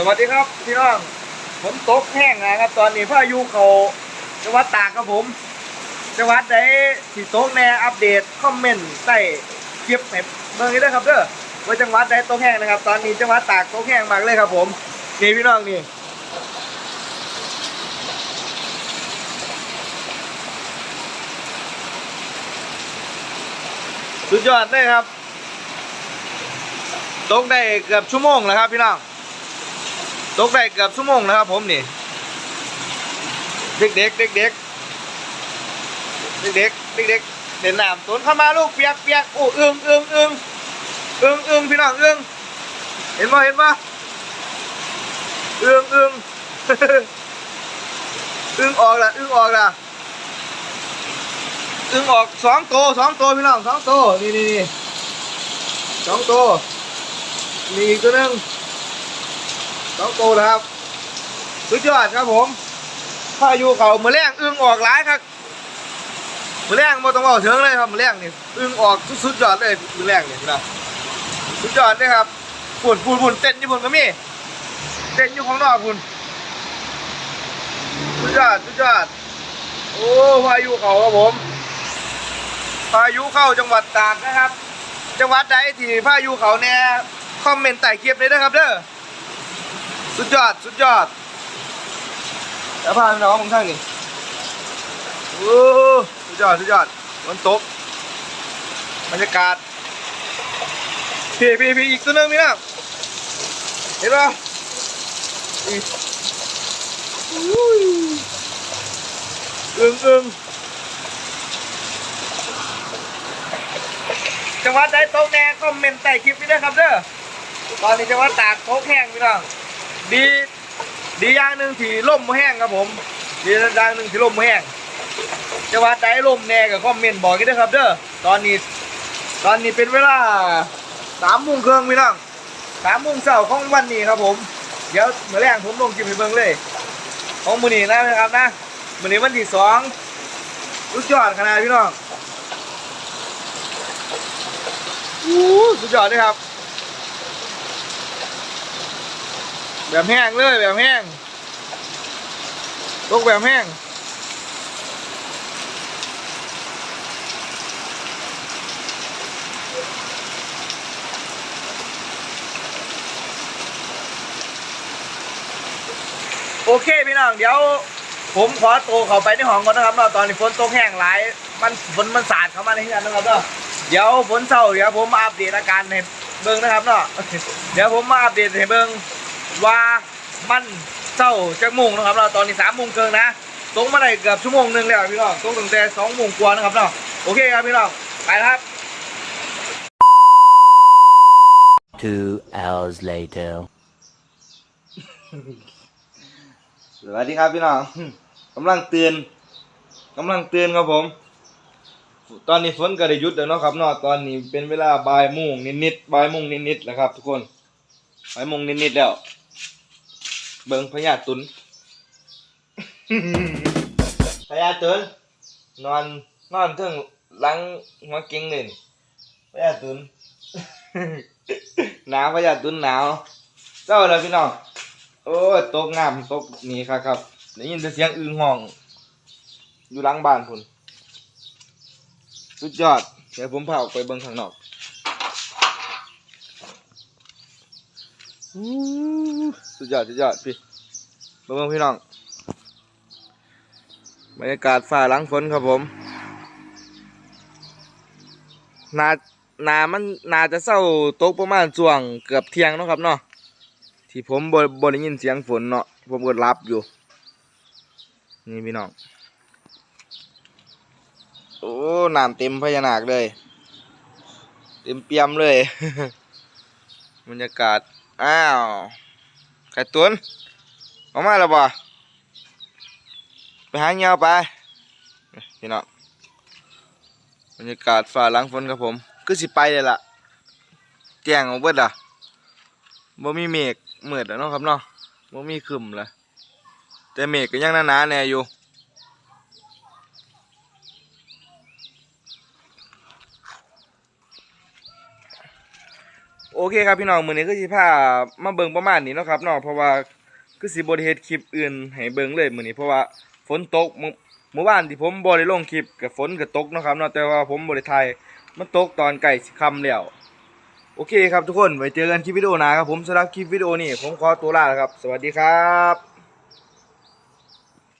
สวัสดีครับพี่น้องฝนตกแห้งนะครับ ตอนนี้พายุเขาจังหวัดตากครับผมจังหวัดใดที่ตกแน่อัปเดตคอมเมนต์ใต้คลิปให้เบิ่งนี้ด้วยครับเด้อว่าจังหวัดใดตกแห้งนะครับ ตอนนี้จังหวัดตากตกแห้งมากเลยครับผมนี่พี่น้องนี่สุดยอดเลยครับตกได้เกือบชั่วโมงแล้วครับพี่น้อง ตกได้เกือบชั่วโมงแล้วครับผมนี่ เด็กเด็กเด็กเด็กเด็กเด็กเด็กเด็กเด่นน้ำตุนเข้ามาลูกเปียกเปียกโอ้อึ้งอึ้งอึ้งอึ้งอึ้งพี่น้องอึ้งเห็นป่ะเห็นป่ะอึ้งอึ้งอึ้งออกละอึ้งออกละอึ้งออกสองตัวสองตัวพี่น้องสองตัวนี่นี่สองตัวมีอีกตัวนึง สองตัวนะครับสุดยอดครับผมพายุเขามือแรงอึ้งออกหลายครับมือแรงบ่ต้องบอกถึงเลยครับมือแรงนี่อึ้งออกสุดยอดเลยมือแรงนี่นะสุดยอดเลยครับฝุ่นฝุ่นฝุ่นเต้นอยู่ฝุ่นก็มีเต้นอยู่ข้างนอกฝุ่นสุดยอดสุดยอดโอ้พายุเขาครับผมพายุเข้าจังหวัดตากนะครับ จังหวัดใดที่พายุเขาแน่คอมเมนต์ใต้คลิปเลยนะครับเด้อ สุดยอด สุดยอดแล้วพาน้องมึงท่างนี่โอ้สุดยอด สุดยอดมันตกบรรยากาศพี่พี่พี่อีกตัวนึงพี่นะเห็นปะอีกอุ้ยอึ้งอึ้งจังหวัดใดตกแน่คอมเมนต์ใต้คลิปนี้ด้วยครับเด้อตอนนี้จังหวัดตากโตกแห้งพี่น้อง ดีดีอย่างหนึ่งที่ล่มแห้งครับผม ดีอย่างหนึ่งที่ล่มแห้งจังหวัดใดล่มแน่ก็คอมเมนต์บอกกันด้วยครับเด้อตอนนี้ ตอนนี้เป็นเวลาสามโมงครึ่งพี่น้องสามโมงเช้าของวันนี้ครับผม เดี๋ยวเมื่อแรงผมลงคลิปให้เบิ่งเลย ของมือนี้นะครับนะมือนี้วันที่สองสุดยอดขนาดพี่น้องอู้สุดยอดเลยครับ แบบแห้งเลยแบบแห้งตกแบบแห้งโอเคพี่น้องเดี๋ยวผมขอตัวเข้าไปในห้องก่อนนะครับเนาะตอนนี้ฝนตกแห้งหลาย มันฝนมันสาดเข้ามาในที่นั้นนะครับเนาะเดี๋ยวฝนเศร้าเดี๋ยวผมมาอัปเดตอาการให้เบิ่งนะครับเนาะเดี๋ยวผมมาอัปเดตให้เบิ่ง ว่ามันเศร้าจักโมงนะครับเนาะตอนนี้สามโมงเกินนะตกมาได้เกือบชั่วโมงหนึงแล้วพี่น้องตกตั้งแต่สองโมงกว่านะครับเนาะโอเคครับพี่น้องไปแล้วครับ Two hours later. สวัสดีครับพี่น้องกำลังเตือนกำลังเตือนครับผม ตอนนี้ฝนก็ได้หยุดแล้วเนาะครับเนาะตอนนี้เป็นเวลาบ่ายโมงนิดๆบ่ายโมงนิดๆแล้วครับ ทุกคนบ่ายโมงนิดๆแล้ว เบิ่งพญาตุน พญาตุน นอนนอนถึงหลังหัวเก่งเลยนี่พญาตุน หนาวพญาตุนหนาว เจ้าแล้วพี่น้อง โอ้ตกงามตกนี่ครับครับได้ยินแต่เสียงอึงห้อง อยู่หลังบ้านพุ่นสุดยอด เดี๋ยวผมพาออกไปเบิ่งข้างนอกอ สุดยอดสุดยอดพี่เบิ่งพี่น้องบรรยากาศฝ่าหลังฝนครับผมนานามันนาจะเศร้าตกประมาณช่วงเกือบเที่ยงเนาะครับเนาะที่ผมบ่บ่ได้ยินเสียงฝนเนาะผมก็รับอยู่ นี่พี่น้องโอ้น้ำเต็มพญานาคเลย เต็มเปี่ยมเลยบรรยากาศ อ้าว ไข่ตุนออกมาแล้วบ่ไปหาเงาไปพี่น้องบรรยากาศฝ่าหลังฝนครับผมก็สิไปเลยล่ะแจ้งออกเบิดล่ะบ่มีเมฆมืดแล้วเนาะครับเนาะบ่มีครึมละแต่เมฆก็ยังหนาๆแน่อยู่ โอเคครับพี่น้องมือนี้ก็สิพามาเบิ่งประมาณนี้เนาะครับเนาะเพราะว่าก็สิบ่ได้เฮ็ดคลิปอื่นให้เบิ่งเลยมือนี้เพราะว่าฝนตกเมื่อวานที่ผมบ่ได้ลงคลิปกับฝนก็ตกเนาะครับเนาะแต่ว่าผมบ่ได้ถ่ายมันตกตอนไก่คำแล้วโอเคครับทุกคนไว้เจอกันคลิปวิดีโอหน้าครับผมสำหรับคลิปวิดีโอนี้ผมขอตัวลาแล้วครับ สวัสดีครับ